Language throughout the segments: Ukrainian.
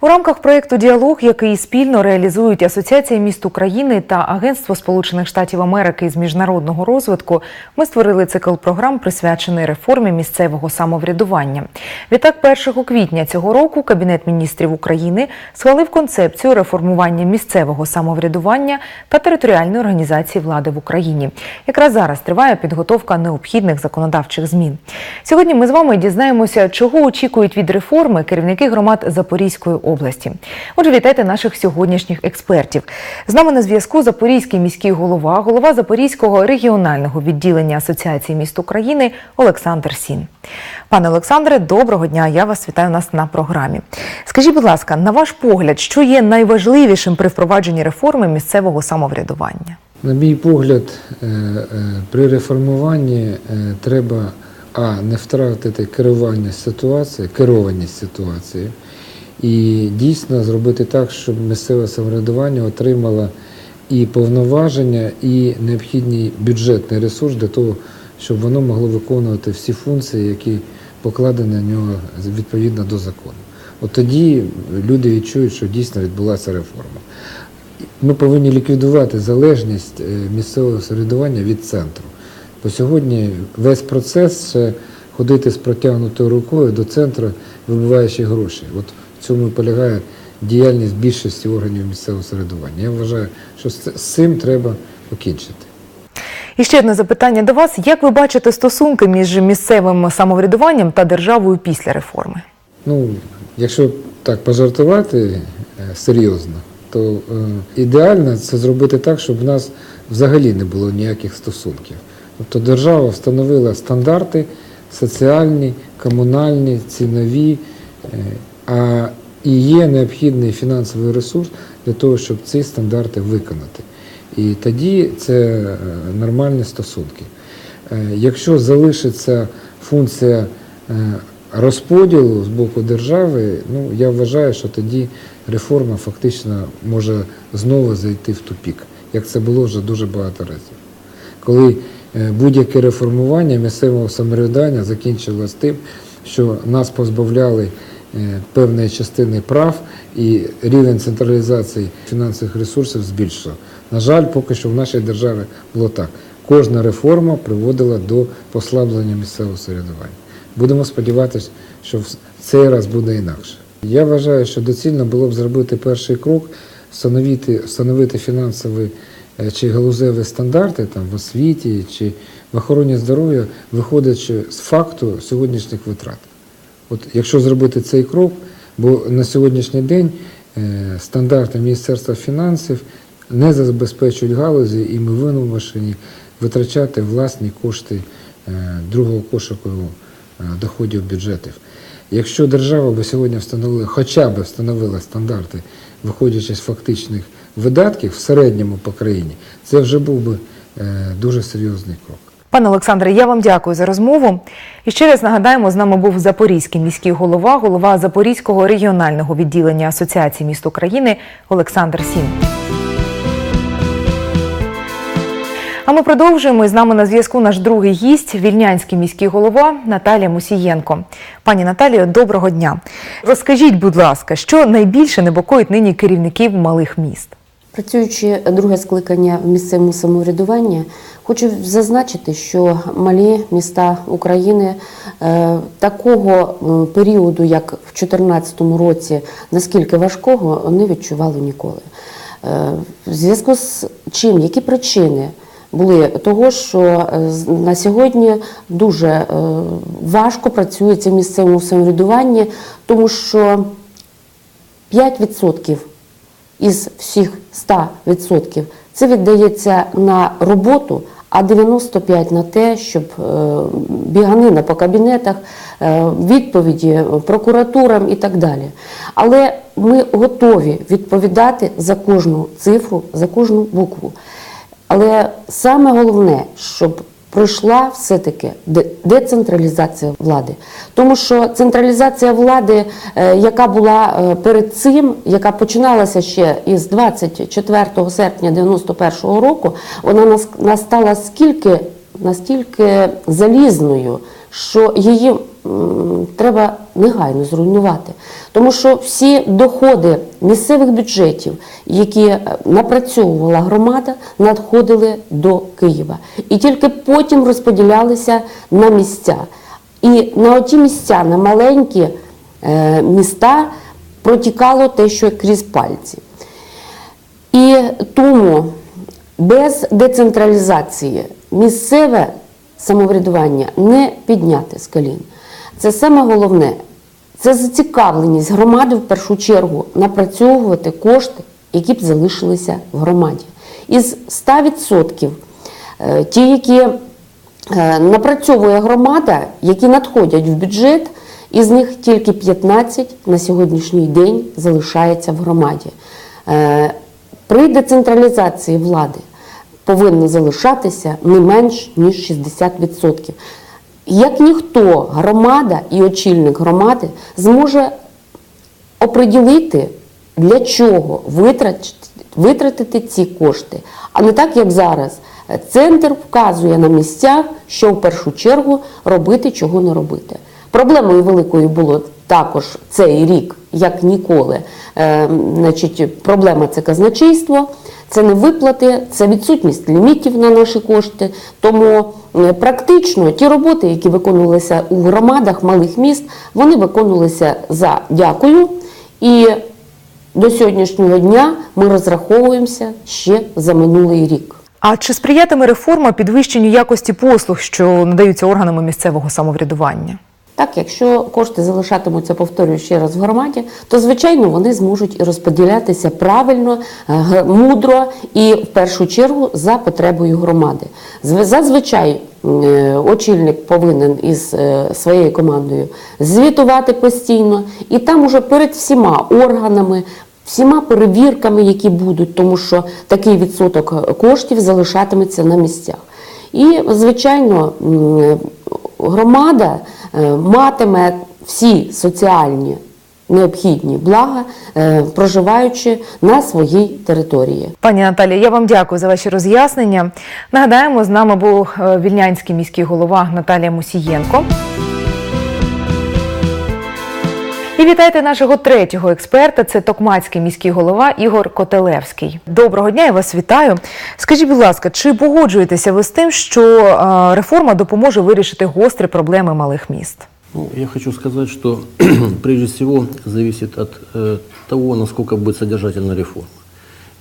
У рамках проєкту Діалог, який спільно реалізують Асоціація міст України та Агентство Сполучених Штатів Америки з міжнародного розвитку, ми створили цикл програм, присвячений реформі місцевого самоврядування. Відтак, 1 квітня цього року Кабінет міністрів України схвалив концепцію реформування місцевого самоврядування та територіальної організації влади в Україні. Якраз зараз триває підготовка необхідних законодавчих змін. Сьогодні ми з вами дізнаємося, чого очікують від реформи керівники громад Запорізької області. Отже, вітайте наших сьогоднішніх експертів. З нами на зв'язку Запорізький міський голова, голова Запорізького регіонального відділення Асоціації міст України Олександр Сін. Пане Олександре, доброго дня. Я вас вітаю нас на програмі. Скажіть, будь ласка, на ваш погляд, що є найважливішим при впровадженні реформи місцевого самоврядування? На мій погляд, е, е, при реформуванні е, треба а не втратити керування ситуацією, керованість ситуацією, і дійсно зробити так, щоб місцеве самоврядування отримало і повноваження, і необхідний бюджетний ресурс для того, щоб воно могло виконувати всі функції, які покладені на нього відповідно до закону. От тоді люди відчують, що дійсно відбулася реформа. Ми повинні ліквідувати залежність е, місцевого самоврядування від центру. Бо сьогодні весь процес ще ходити з протягнутою рукою до центру, вибиваючи гроші. От в цьому і полягає діяльність більшості органів місцевого самоврядування. Я вважаю, що з цим треба покінчити. І ще одне запитання до вас: як ви бачите стосунки між місцевим самоврядуванням та державою після реформи? Ну, якщо так пожартувати е, серйозно, то е, ідеально це зробити так, щоб в нас взагалі не було ніяких стосунків. Тобто держава встановила стандарти соціальні, комунальні, цінові, е, і є необхідний фінансовий ресурс для того, щоб ці стандарти виконати. І тоді це е, нормальні стосунки. Е, Якщо залишиться функція е, розподілу з боку держави, ну я вважаю, що тоді реформа фактично може знову зайти в тупік, як це було вже дуже багато разів. Коли будь-яке реформування місцевого самоврядування закінчилось тим, що нас позбавляли певної частини прав і рівень централізації фінансових ресурсів збільшував. На жаль, поки що в нашій державі було так. Кожна реформа приводила до послаблення місцевого самоврядування. Будемо сподіватися, що в цей раз буде інакше. Я вважаю, що доцільно було б зробити перший крок, встановити, встановити фінансові е, чи галузеві стандарти там, в освіті чи в охороні здоров'я, виходячи з факту сьогоднішніх витрат. От якщо зробити цей крок, бо на сьогоднішній день е, стандарти Міністерства фінансів не забезпечують галузі, і ми вимушені витрачати власні кошти е, другого кошику е, доходів бюджетів. Якщо держава би сьогодні встановила, хоча б встановила стандарти, виходячи з фактичних видатків в середньому по країні, це вже був би дуже серйозний крок. Пане Олександре, я вам дякую за розмову. І ще раз нагадаємо, з нами був Запорізький міський голова, голова Запорізького регіонального відділення Асоціації міст України Олександр Сін. А ми продовжуємо. І з нами на зв'язку наш другий гість, вільнянський міський голова Наталія Мусієнко. Пані Наталію, доброго дня. Розкажіть, будь ласка, що найбільше непокоїть нині керівників малих міст? Працюючи друге скликання в місцевому самоврядуванні, хочу зазначити, що малі міста України е, такого періоду, як в 2014 році, наскільки важкого, не відчували ніколи. Е, в зв'язку з чим, які причини були того, що е, на сьогодні дуже важко працюється в місцевому самоврядуванні, тому що 5% із всіх 100% це віддається на роботу, а 95% на те, щоб е, біганина по кабінетах, е, відповіді прокуратурам і так далі. Але ми готові відповідати за кожну цифру, за кожну букву. Але саме головне, щоб пройшла все-таки де- децентралізація влади. Тому що централізація влади, е, яка була е, перед цим, яка починалася ще із 24 серпня 91 року, вона нас- настала скільки, настільки залізною, що її треба негайно зруйнувати. Тому що всі доходи місцевих бюджетів, які е, напрацьовувала громада, надходили до Києва. І тільки потім розподілялися на місця. І на оті місця, на маленькі е, міста протікало те, що крізь пальці. І тому без децентралізації місцеве самоврядування не підняти з колін. Це саме головне. Це зацікавленість громади в першу чергу напрацьовувати кошти, які б залишилися в громаді. Із 100% е, ті, які е, напрацьовує громада, які надходять в бюджет, із них тільки 15 на сьогоднішній день залишається в громаді. Е, При децентралізації влади повинно залишатися не менш ніж 60%. Як ніхто громада і очільник громади зможе оприділити, для чого витратити, ці кошти, а не так, як зараз. Центр вказує на місцях, що в першу чергу робити, чого не робити. Проблемою великою було також цей рік, як ніколи. Е, значить, проблема це казначейство, це не виплати, це відсутність лімітів на наші кошти. Тому практично ті роботи, які виконувалися у громадах малих міст, вони виконувалися за дякую. І до сьогоднішнього дня ми розраховуємося ще за минулий рік. А чи сприятиме реформа підвищенню якості послуг, що надаються органами місцевого самоврядування? Так, якщо кошти залишатимуться, повторюю ще раз в громаді, то звичайно вони зможуть розподілятися правильно, е, мудро і в першу чергу за потребою громади. Зазвичай е, очільник повинен із е, своєю командою звітувати постійно, і там уже перед всіма органами. Всіма перевірками, які будуть, тому що такий відсоток коштів залишатиметься на місцях. І, звичайно, громада е, матиме всі соціальні необхідні блага, е, проживаючи на своїй території. Пані Наталі. я вам дякую за ваші роз'яснення. Нагадаємо, з нами був е, вільнянський міський голова Наталія Мусієнко. І вітайте нашого третього експерта. Це токмацький міський голова Ігор Котелевський. Доброго дня, я вас вітаю. Скажіть, будь ласка, чи погоджуєтеся ви з тим, що е, реформа допоможе вирішити гострі проблеми малих міст? Ну, я хочу сказать, что прежде всего зависит от э, того, насколько будет содержательна реформа.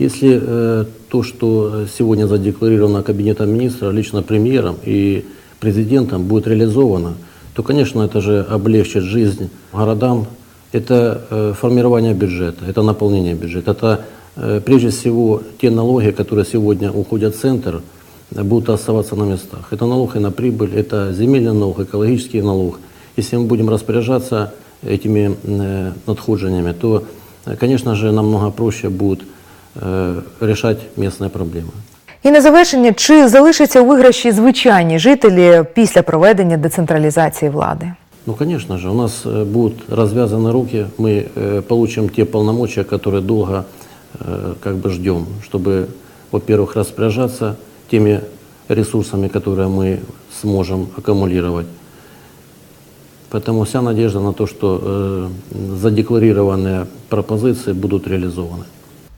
Если э, то, что сегодня задекларировано Кабинетом министра, лично премьером и президентом будет реализовано, то, конечно, это же облегчит жизнь городам. Это э, формирование бюджета, это наполнение бюджета, это э, прежде всего те налоги, которые сегодня уходят в центр, э, будут оставаться на местах. Это налог и на прибыль, это земельный налог, экологический налог. Если мы будем распоряжаться этими э, надходжениями, то, э, конечно же, намного проще будет э, решать местные проблемы. І на завершення, чи залишаться у виграші звичайні жителі після проведення децентралізації влади? Ну, конечно же, у нас э, будут развязаны руки, мы э, получим те полномочия, которые долго э, как бы ждем, чтобы, во-первых, распоряжаться теми ресурсами, которые мы сможем аккумулировать. Поэтому вся надежда на то, что задекларированные пропозиции будут реализованы.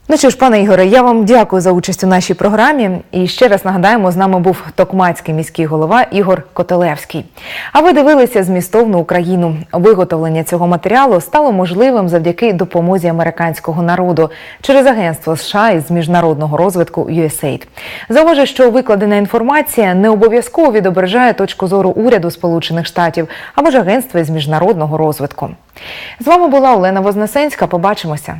Ну що ж, пане Ігоре, я вам дякую за участь у нашій програмі. І ще раз нагадаємо, з нами був токмацький міський голова Ігор Котелевський. А ви дивилися змістовну Україну. Виготовлення цього матеріалу стало можливим завдяки допомозі американського народу через агентство США із міжнародного розвитку USAID. Зауважу, що викладена інформація не обов'язково відображає точку зору уряду Сполучених Штатів або ж агентства з міжнародного розвитку. З вами була Олена Вознесенська. Побачимося.